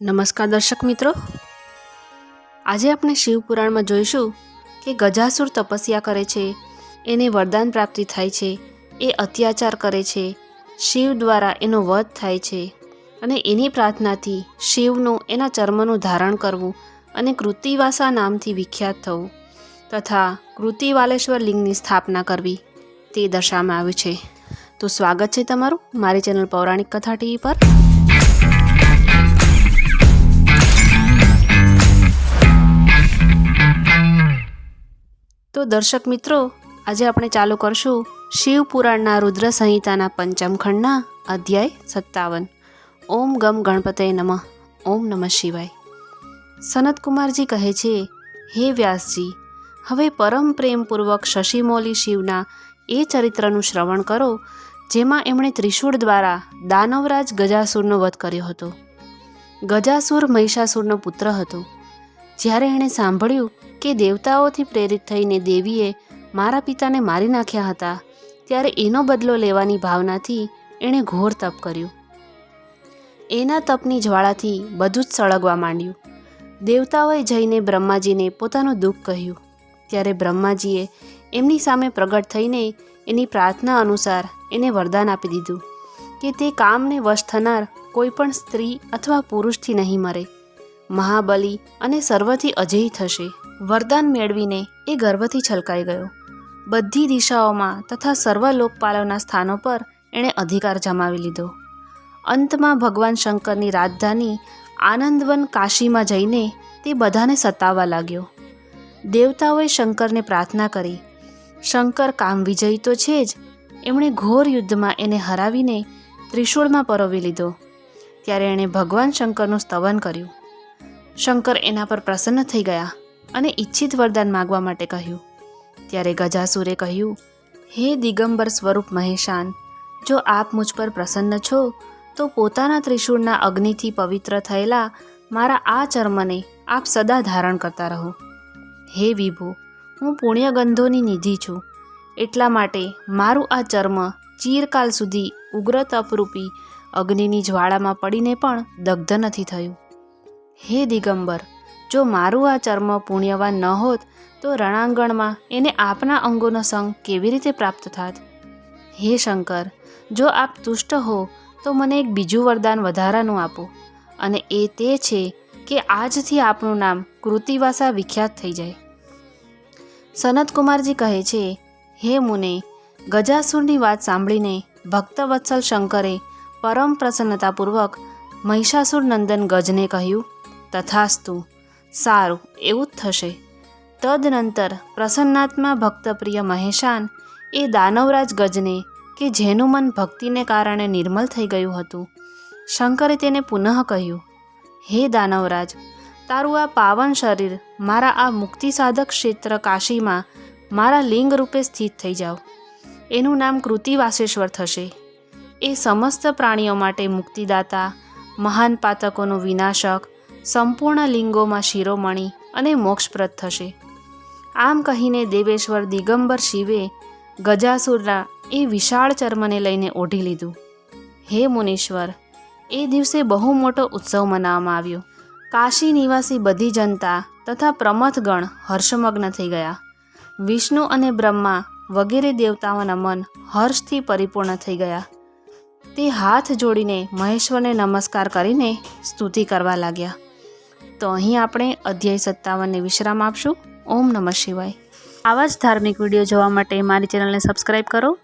નમસ્કાર દર્શક મિત્રો. આજે આપણે શિવપુરાણમાં જોઈશું કે ગજાસુર તપસ્યા કરે છે, એને વરદાન પ્રાપ્તિ થાય છે, એ અત્યાચાર કરે છે, શિવ દ્વારા એનો વધ થાય છે અને એની પ્રાર્થનાથી શિવનું, એના ચર્મનું ધારણ કરવું અને કૃતિવાસા નામથી વિખ્યાત થવું તથા કૃતિવાલેશ્વર લિંગની સ્થાપના કરવી તે દર્શાવવામાં આવ્યું છે. તો સ્વાગત છે તમારું મારી ચેનલ પૌરાણિક કથા ટીવી પર. તો દર્શક મિત્રો, આજે આપણે ચાલુ કરશું શિવ પુરાણના રુદ્ર સંહિતાના પંચમ ખંડના અધ્યાય સત્તાવન. ઓમ ગમ ગણપતે નમઃ. ઓમ નમઃ શિવાય. સનતકુમારજી કહે છે, હે વ્યાસજી, હવે પરમ પ્રેમપૂર્વક શશિમૌલી શિવના એ ચરિત્રનું શ્રવણ કરો, જેમાં એમણે ત્રિશૂળ દ્વારા દાનવરાજ ગજાસુરનો વધ કર્યો હતો. ગજાસુર મહિષાસુરનો પુત્ર હતો. જ્યારે એણે સાંભળ્યું કે દેવતાઓથી પ્રેરિત થઈને દેવીએ મારા પિતાને મારી નાખ્યા હતા, ત્યારે એનો બદલો લેવાની ભાવનાથી એણે ઘોર તપ કર્યું. એના તપની જ્વાળાથી બધું જ સળગવા માંડ્યું. દેવતાઓએ જઈને બ્રહ્માજીને પોતાનું દુઃખ કહ્યું. ત્યારે બ્રહ્માજીએ એમની સામે પ્રગટ થઈને એની પ્રાર્થના અનુસાર એને વરદાન આપી દીધું કે તે કામને વશ થનાર કોઈ પણ સ્ત્રી અથવા પુરુષથી નહીં મરે. મહાબલી અને સર્વથી અજેય થશે. વરદાન મેળવીને એ ગર્વથી છલકાઈ ગયો. બધી દિશાઓમાં તથા સર્વ લોકપાલોના સ્થાનો પર એણે અધિકાર જમાવી લીધો. અંતમાં ભગવાન શંકરની રાજધાની આનંદવન કાશીમાં જઈને તે બધાને સતાવવા લાગ્યો. દેવતાઓએ શંકરને પ્રાર્થના કરી, શંકર કામ વિજયી તો છે જ. એમણે ઘોર યુદ્ધમાં એને હરાવીને ત્રિશૂળમાં પરોવી લીધો. ત્યારે એણે ભગવાન શંકરનું સ્તવન કર્યું. શંકર એના પર પ્રસન્ન થઈ ગયા અને ઈચ્છિત વરદાન માગવા માટે કહ્યું. ત્યારે ગજાસુરે કહ્યું, હે દિગંબર સ્વરૂપ મહેશાન, જો આપ મુજ પર પ્રસન્ન છો, તો પોતાના ત્રિશૂળના અગ્નિથી પવિત્ર થયેલા મારા આ ચર્મને આપ સદા ધારણ કરતા રહો. હે વિભુ, હું પુણ્યગંધોની નિધિ છું. એટલા માટે મારું આ ચર્મ ચીરકાલ સુધી ઉગ્ર તપરૂપી અગ્નિની જ્વાળામાં પડીને પણ દગ્ધ નથી થયું. હે દિગંબર, જો મારું આ ચર્મ પુણ્યવાન ન હોત, તો રણાંગણમાં એને આપના અંગોનો સંગ કેવી રીતે પ્રાપ્ત થાત? હે શંકર, જો આપ તુષ્ટ હો, તો મને એક બીજું વરદાન વધારાનું આપો, અને એ તે છે કે આજથી આપનું નામ કૃતિવાસા વિખ્યાત થઈ જાય. સનતકુમારજી કહે છે, હે મુને, ગજાસુરની વાત સાંભળીને ભક્તવત્સલ શંકરે પરમ પ્રસન્નતાપૂર્વક મહિષાસુર નંદન ગજને કહ્યું તથાસ્તુ. સારું, એવું જ થશે. તદનંતર પ્રસન્નાત્મા ભક્તપ્રિય મહેશાન એ દાનવરાજ ગજને, કે જેનું મન ભક્તિને કારણે નિર્મલ થઈ ગયું હતું, શંકરે તેને પુનઃ કહ્યું, હે દાનવરાજ, તારું આ પાવન શરીર મારા આ મુક્તિ સાધક ક્ષેત્ર કાશીમાં મારા લિંગ રૂપે સ્થિત થઈ જાઓ એનું નામ કૃતિવાસેશ્વર થશે. એ સમસ્ત પ્રાણીઓ માટે મુક્તિદાતા, મહાન પાતકોનું વિનાશક સંપૂર્ણ લિંગોમાં શિરોમણી અને મોક્ષપ્રદ થશે. આમ કહીને દેવેશ્વર દિગંબર શિવે ગજાસુરના એ વિશાળ ચર્મને લઈને ઓઢી લીધું. હે મુનીશ્વર, એ દિવસે બહુ મોટો ઉત્સવ મનાવવામાં આવ્યો. કાશી નિવાસી બધી જનતા તથા પ્રમથગણ હર્ષમગ્ન થઈ ગયા. વિષ્ણુ અને બ્રહ્મા વગેરે દેવતાઓના મન હર્ષથી પરિપૂર્ણ થઈ ગયા. તે હાથ જોડીને મહેશ્વરને નમસ્કાર કરીને સ્તુતિ કરવા લાગ્યા. તો અહીં આપણે અધ્યાય સત્તાવનને વિશ્રામ આપશું. ઓમ નમઃ શિવાય. આવા જ ધાર્મિક વીડિયો જોવા માટે મારી ચેનલને સબસ્ક્રાઈબ કરો.